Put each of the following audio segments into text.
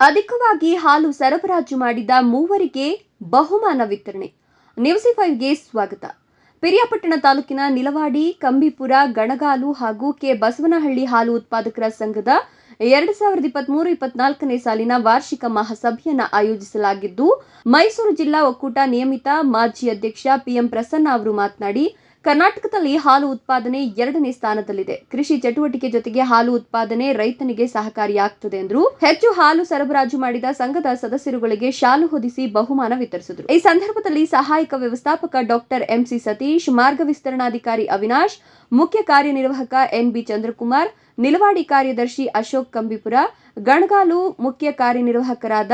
ಅಧಿಕವಾಗಿ ಹಾಲು ಸರಬರಾಜು ಮಾಡಿದ ಮೂವರಿಗೆ ಬಹುಮಾನ ವಿತರಣೆ. ನ್ಯೂಸಿ ಫೈವ್ಗೆ ಸ್ವಾಗತ. ಪಿರಿಯಾಪಟ್ಟಣ ತಾಲೂಕಿನ ನಿಲವಾಡಿ, ಕಂಬಿಪುರ, ಗಣಗಾಲು ಹಾಗೂ ಕೆ. ಬಸವನಹಳ್ಳಿ ಹಾಲು ಉತ್ಪಾದಕರ ಸಂಘದ ಎರಡು ಸಾವಿರದ ಇಪ್ಪತ್ಮೂರು ಇಪ್ಪತ್ನಾಲ್ಕನೇ ಸಾಲಿನ ವಾರ್ಷಿಕ ಮಹಾಸಭೆಯನ್ನು ಆಯೋಜಿಸಲಾಗಿದ್ದು, ಮೈಸೂರು ಜಿಲ್ಲಾ ಒಕ್ಕೂಟ ನಿಯಮಿತ ಮಾಜಿ ಅಧ್ಯಕ್ಷ ಪಿಎಂ ಪ್ರಸನ್ನ ಅವರು ಮಾತನಾಡಿ ಕರ್ನಾಟಕದಲ್ಲಿ ಹಾಲು ಉತ್ಪಾದನೆ ಎರಡನೇ ಸ್ಥಾನದಲ್ಲಿದೆ. ಕೃಷಿ ಚಟುವಟಿಕೆ ಜೊತೆಗೆ ಹಾಲು ಉತ್ಪಾದನೆ ರೈತನಿಗೆ ಸಹಕಾರಿಯಾಗ್ತದೆ ಎಂದರು. ಹೆಚ್ಚು ಹಾಲು ಸರಬರಾಜು ಮಾಡಿದ ಸಂಘದ ಸದಸ್ಯರುಗಳಿಗೆ ಶಾಲು ಹೊದಿಸಿ ಬಹುಮಾನ ವಿತರಿಸಿದರು. ಈ ಸಂದರ್ಭದಲ್ಲಿ ಸಹಾಯಕ ವ್ಯವಸ್ಥಾಪಕ ಡಾಕ್ಟರ್ ಎಂಸಿ ಸತೀಶ್, ಮಾರ್ಗ ವಿಸ್ತರಣಾಧಿಕಾರಿ ಅವಿನಾಶ್, ಮುಖ್ಯ ಕಾರ್ಯನಿರ್ವಾಹಕ ಎನ್ಬಿ ಚಂದ್ರಕುಮಾರ್, ನಿಲವಾಡಿ ಕಾರ್ಯದರ್ಶಿ ಅಶೋಕ್ ಕಂಬಿಪುರ, ಗಣಗಾಲು ಮುಖ್ಯ ಕಾರ್ಯನಿರ್ವಾಹಕರಾದ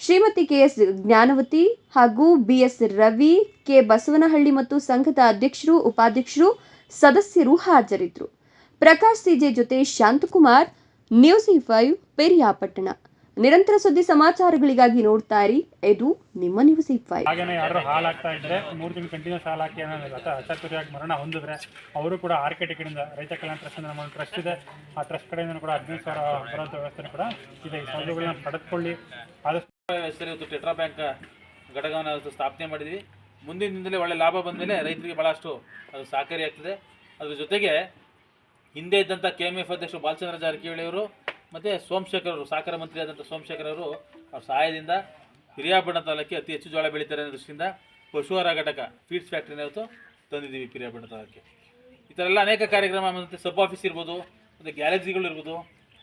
ಶ್ರೀಮತಿ ಕೆಎಸ್ ಜ್ಞಾನವತಿ ಹಾಗೂ ಬಿಎಸ್ ರವಿ, ಕೆ ಬಸವನಹಳ್ಳಿ ಮತ್ತು ಸಂಘದ ಅಧ್ಯಕ್ಷರು, ಉಪಾಧ್ಯಕ್ಷರು, ಸದಸ್ಯರು ಹಾಜರಿದ್ದರು. ಪ್ರಕಾಶ್ ಸಿಜೆ ಜೊತೆ ಶಾಂತಕುಮಾರ್, ನ್ಯೂಸ್ ಫೈವ್, ಪೆರಿಯಾಪಟ್ಟಣ. ನಿರಂತರ ಸುದ್ದಿ ಸಮಾಚಾರಗಳಿಗಾಗಿ ನೋಡ್ತಾ ಇರಿ. ಇದು ನಿಮ್ಮ ನ್ಯೂಸ್ ಫೈವ್. ಹಾಗೇನೆ ಯಾರು ಹಾಳಾಗ್ತಾ ಇದ್ರೆ, ಮೂರು ತಿಂಗಳು ಕಂಟಿನ್ಯೂಸ್ ಹಾಳಾಕಿ ಅಚಾತುರ್ಯವಾಗಿ ಮರಣ ಹೊಂದಿದ್ರೆ, ಅವರು ಕೂಡ ಆರ್ ಕೆ ರೈತ ಕಲ್ಯಾಣ ಟ್ರಸ್ಟ್ ನಮ್ಮ ಟ್ರಸ್ಟ್ ಇದೆ. ಆ ಟ್ರಸ್ಟ್ ಕಡೆಯಿಂದ ಕೂಡ ಹದಿನೈದು ಸಾವಿರ ಬರೋಂಥ ವ್ಯವಸ್ಥೆ ಕೂಡ ಇದೆ. ಈ ಸೌಲಭ್ಯಗಳನ್ನ ಪಡೆದುಕೊಳ್ಳಿ. ಆದಷ್ಟು ಹೆಸರು ಇವತ್ತು ಟೆಟ್ರಾ ಬ್ಯಾಂಕ್ ಘಟಕವನ್ನು ಇವತ್ತು ಸ್ಥಾಪನೆ ಮಾಡಿದ್ವಿ. ಮುಂದಿನ ದಿನದಲ್ಲಿ ಒಳ್ಳೆ ಲಾಭ ಬಂದ ಮೇಲೆ ರೈತರಿಗೆ ಭಾಳಷ್ಟು ಅದು ಸಹಕಾರಿಯಾಗ್ತದೆ ಅದ್ರ ಜೊತೆಗೆ ಹಿಂದೆ ಇದ್ದಂಥ ಕೆ ಎಂ ಎಫ್ ಅಧ್ಯಕ್ಷರು ಬಾಲಚಂದ್ರ ಜಾರಕಿಹೊಳಿ ಅವರು ಮತ್ತು ಸೋಮಶೇಖರ್ ಅವರು, ಸಹಕಾರ ಮಂತ್ರಿ ಆದಂಥ ಸೋಮಶೇಖರ್ ಅವರು ಅವ್ರ ಸಹಾಯದಿಂದ ಹಿರಿಯಾಪಟ್ಟಣ ತಾಲೂಕಿಗೆ ಅತಿ ಹೆಚ್ಚು ಜೋಳ ಬೆಳೀತಾರೆ ಅನ್ನೋ ದೃಷ್ಟಿಯಿಂದ ಪಶುಹಾರ ಘಟಕ ಫೀಡ್ಸ್ ಫ್ಯಾಕ್ಟ್ರಿನ ಇವತ್ತು ತಂದಿದ್ದೀವಿ ಪಿರಿಯಾಪಟ್ಟಣ ತಾಲೂಕಿಗೆ. ಈ ಥರ ಎಲ್ಲ ಅನೇಕ ಕಾರ್ಯಕ್ರಮ ಮತ್ತು ಸಬ್ ಆಫೀಸ್ ಇರ್ಬೋದು, ಮತ್ತು ಗ್ಯಾಲಕ್ಸಿಗಳು ಇರ್ಬೋದು.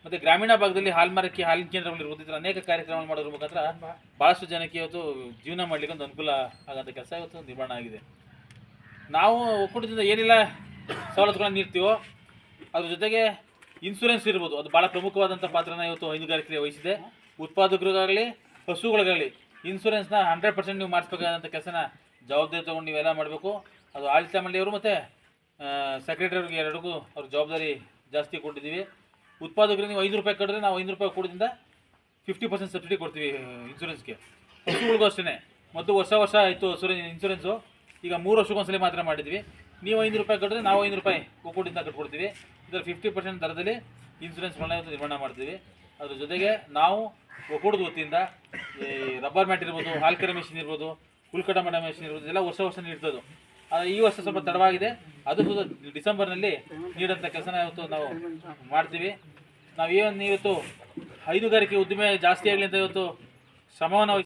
ಮತ್ತು ಗ್ರಾಮೀಣ ಭಾಗದಲ್ಲಿ ಹಾಲು ಮಾರಕ್ಕೆ ಹಾಲಿನ ಕೇಂದ್ರಗಳು ಅನೇಕ ಕಾರ್ಯಕ್ರಮಗಳು ಮಾಡೋದ್ರ ಮುಖಾಂತರ ಭಾಳಷ್ಟು ಜನಕ್ಕೆ ಇವತ್ತು ಜೀವನ ಮಾಡಲಿಕ್ಕೆ ಒಂದು ಅನುಕೂಲ ಆಗೋಂಥ ಕೆಲಸ ಇವತ್ತು ನಿರ್ಮಾಣ ಆಗಿದೆ. ನಾವು ಒಕ್ಕೂಟದಿಂದ ಏನೆಲ್ಲ ಸವಲತ್ತುಗಳನ್ನು ನೀಡ್ತೀವೋ, ಅದ್ರ ಜೊತೆಗೆ ಇನ್ಸೂರೆನ್ಸ್ ಇರ್ಬೋದು. ಅದು ಭಾಳ ಪ್ರಮುಖವಾದಂಥ ಪಾತ್ರನ ಇವತ್ತು ಹೈನುಗಾರಿಕೆ ವಹಿಸಿದೆ. ಉತ್ಪಾದಕರಿಗಾಗಲಿ, ಹಸುಗಳಿಗಾಗಲಿ ಇನ್ಸೂರೆನ್ಸ್ನ ಹಂಡ್ರೆಡ್ ಪರ್ಸೆಂಟ್ ನೀವು ಮಾಡಿಸ್ಬೇಕಾದಂಥ ಕೆಲಸನ ಜವಾಬ್ದಾರಿ ತೊಗೊಂಡು ನೀವೆಲ್ಲ ಮಾಡಬೇಕು. ಅದು ಆಡಳಿತ ಮಂಡಳಿಯವರು ಮತ್ತು ಸೆಕ್ರೆಟರಿ ಅವ್ರಿಗೆ ಎರಡಿಗೂ ಅವ್ರ ಜವಾಬ್ದಾರಿ ಜಾಸ್ತಿ ಕೊಟ್ಟಿದ್ದೀವಿ. ಉತ್ಪಾದಕರಿಗೆ ನೀವು ಐದು ರೂಪಾಯಿ ಕಟ್ಟಿದ್ರೆ ನಾವು ಐದು ರೂಪಾಯಿ ಕೊಡೋದ್ರಿಂದ ಫಿಫ್ಟಿ ಪರ್ಸೆಂಟ್ ಸಬ್ಸಿಡಿ ಕೊಡ್ತೀವಿ ಇನ್ಸೂರೆನ್ಸ್ಗೆ ಹಸುಗಳಿಗೂ ಅಷ್ಟೇ ಮತ್ತು ವರ್ಷ ವರ್ಷ ಆಯಿತು ಹಸು ಇನ್ಸೂರೆನ್ಸು ಈಗ ಮೂರು ವರ್ಷಕ್ಕೊಂದ್ಸಲಿ ಮಾತ್ರ ಮಾಡಿದ್ವಿ. ನೀವು ಐದು ರೂಪಾಯಿ ಕಟ್ಟಿದ್ರೆ ನಾವು ಐದು ರೂಪಾಯಿ ಒಕ್ಕೂಟದಿಂದ ಕಟ್ಕೊಡ್ತೀವಿ. ಇದರ ಫಿಫ್ಟಿ ಪರ್ಸೆಂಟ್ ದರದಲ್ಲಿ ಇನ್ಸೂರೆನ್ಸ್ ನಿರ್ಮಾಣ ಮಾಡ್ತೀವಿ. ಅದ್ರ ಜೊತೆಗೆ ನಾವು ಒಕ್ಕೂಟದ ವತಿಯಿಂದ, ಈ ರಬ್ಬರ್ ಮ್ಯಾಟ್ ಇರ್ಬೋದು, ಹಾಲ್ಕರೆ ಮೆಷಿನ್ ಇರ್ಬೋದು ಹುಲ್ಕಟ ಮಾಡೋ ಮೆಷಿನ್ ಇರ್ಬೋದು ಎಲ್ಲ ವರ್ಷ ವರ್ಷ ನೀಡ್ತದೆ ಈ ವರ್ಷ ಸ್ವಲ್ಪ ತಡವಾಗಿದೆ. ಅದು ಸುದ ಡಿಸೆಂಬರ್ನಲ್ಲಿ ನೀಡೋಂಥ ಕೆಲಸನ ಇವತ್ತು ನಾವು ಮಾಡ್ತೀವಿ. ನಾವು ಏನು ಇವತ್ತು ಹೈನುಗಾರಿಕೆ ಉದ್ದಿಮೆ ಜಾಸ್ತಿ ಆಗಲಿ ಅಂತ ಇವತ್ತು ಶ್ರಮವನ್ನು